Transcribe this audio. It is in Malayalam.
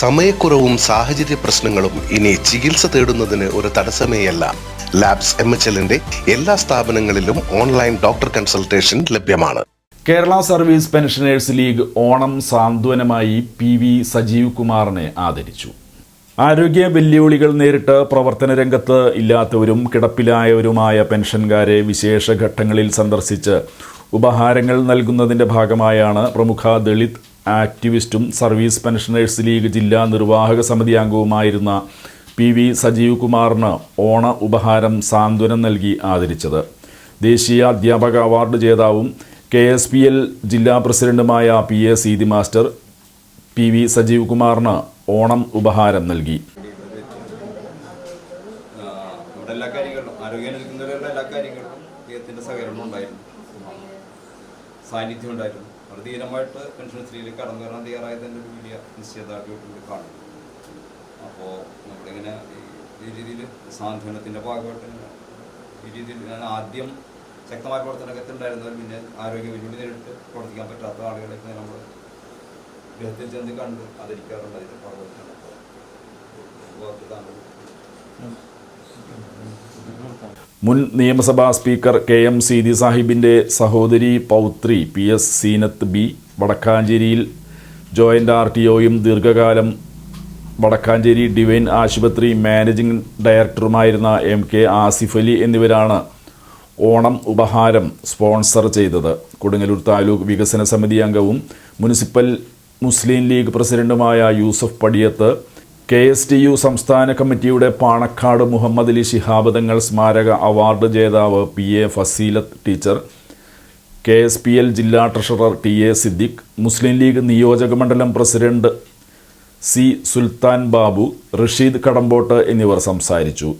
സമയക്കുറവും സാഹചര്യ പ്രശ്നങ്ങളും ഇനി ചികിത്സ തേടുന്നതിന് ഒരു തടസ്സമേയല്ല. ലാബ്സ് എം എച്ച് എല്ലിന്റെ എല്ലാ സ്ഥാപനങ്ങളിലും ഓൺലൈൻ ഡോക്ടർ കൺസൾട്ടേഷൻ ലഭ്യമാണ്. Kerala service pensioners league Onam സാന്ത്വനമായി P V Sajeev കുമാറിനെ ആദരിച്ചു. ആരോഗ്യ വെല്ലുവിളികൾ നേരിട്ട് പ്രവർത്തന രംഗത്ത് ഇല്ലാത്തവരും കിടപ്പിലായവരുമായ പെൻഷൻകാരെ വിശേഷ ഘട്ടങ്ങളിൽ സന്ദർശിച്ച് ഉപഹാരങ്ങൾ നൽകുന്നതിന്റെ ഭാഗമായാണ് പ്രമുഖ ദളിത് ആക്ടിവിസ്റ്റും സർവീസ് പെൻഷനേഴ്സ് ലീഗ് ജില്ലാ നിർവാഹക സമിതി അംഗവുമായിരുന്ന പി വി സജീവ് കുമാറിന് ഓണ ഉപഹാരം സാന്ത്വനം നൽകി ആദരിച്ചത്. ദേശീയ അധ്യാപക അവാർഡ് ജേതാവും കെ എസ് പി എൽ ജില്ലാ പ്രസിഡന്റുമായ P A Seethi master P V Sajeev കുമാറിന് ഓണം ഉപഹാരം നൽകി. എല്ലാ സാന്നിധ്യം ഉണ്ടായിരുന്നു. അവർ ധീരമായിട്ട് പെൻഷൻ സ്ത്രീയിലേക്ക് കടന്നു വരാൻ തയ്യാറായതിന്റെ ഒരു വലിയ നിശ്ചയദാർഢ്യമായിട്ട് കാണുന്നു അപ്പോൾ നമ്മളിങ്ങനെ ഈ- രീതിയിൽ സാന്ത്വനത്തിന്റെ ഭാഗമായിട്ട് ഈ രീതിയിൽ ഞാൻ ആദ്യം ശക്തമായ പ്രവർത്തനത്തിൽ ഉണ്ടായിരുന്നവർ പിന്നെ ആരോഗ്യ വെല്ലുവിളി നേരിട്ട് പ്രവർത്തിക്കാൻ പറ്റാത്ത ആളുകളെയൊക്കെ നമ്മൾ ഗൃഹത്തിൽ ചെന്ന് കണ്ട് ആദരിക്കാറുണ്ട് അതിന്റെ ഭാഗമായിട്ടാണ് അപ്പോൾ താങ്കൾ? മുൻ നിയമസഭാ സ്പീക്കർ കെ എം സീതി സാഹിബിന്റെ സഹോദരി പൗത്രി പി എസ് സീനത്ത് ബി വടക്കാഞ്ചേരിയിൽ ജോയിന്റ് ആർ ടി ഒയും ദീർഘകാലം വടക്കാഞ്ചേരി ഡിവൈൻ ആശുപത്രി മാനേജിംഗ് ഡയറക്ടറുമായിരുന്ന എം കെ ആസിഫ് അലി എന്നിവരാണ് ഓണം ഉപഹാരം സ്പോൺസർ ചെയ്തത്. കൊടുങ്ങല്ലൂർ താലൂക്ക് വികസന സമിതി അംഗവും മുനിസിപ്പൽ മുസ്ലിം ലീഗ് പ്രസിഡന്റുമായ Yusuf Padiyath K S T U സംസ്ഥാന കമ്മിറ്റിയുടെ പാണക്കാട് മുഹമ്മദ് അലി ശിഹാബ് തങ്ങൾ സ്മാരക അവാർഡ് ജേതാവ് P A Faseelath teacher K S P L ജില്ലാ treasurer T A Siddique Muslim league നിയോജക മണ്ഡലം പ്രസിഡന്റ് സി സുൽത്താൻ ബാബു റഷീദ് കടമ്പോട്ട് എന്നിവർ സംസാരിച്ചു.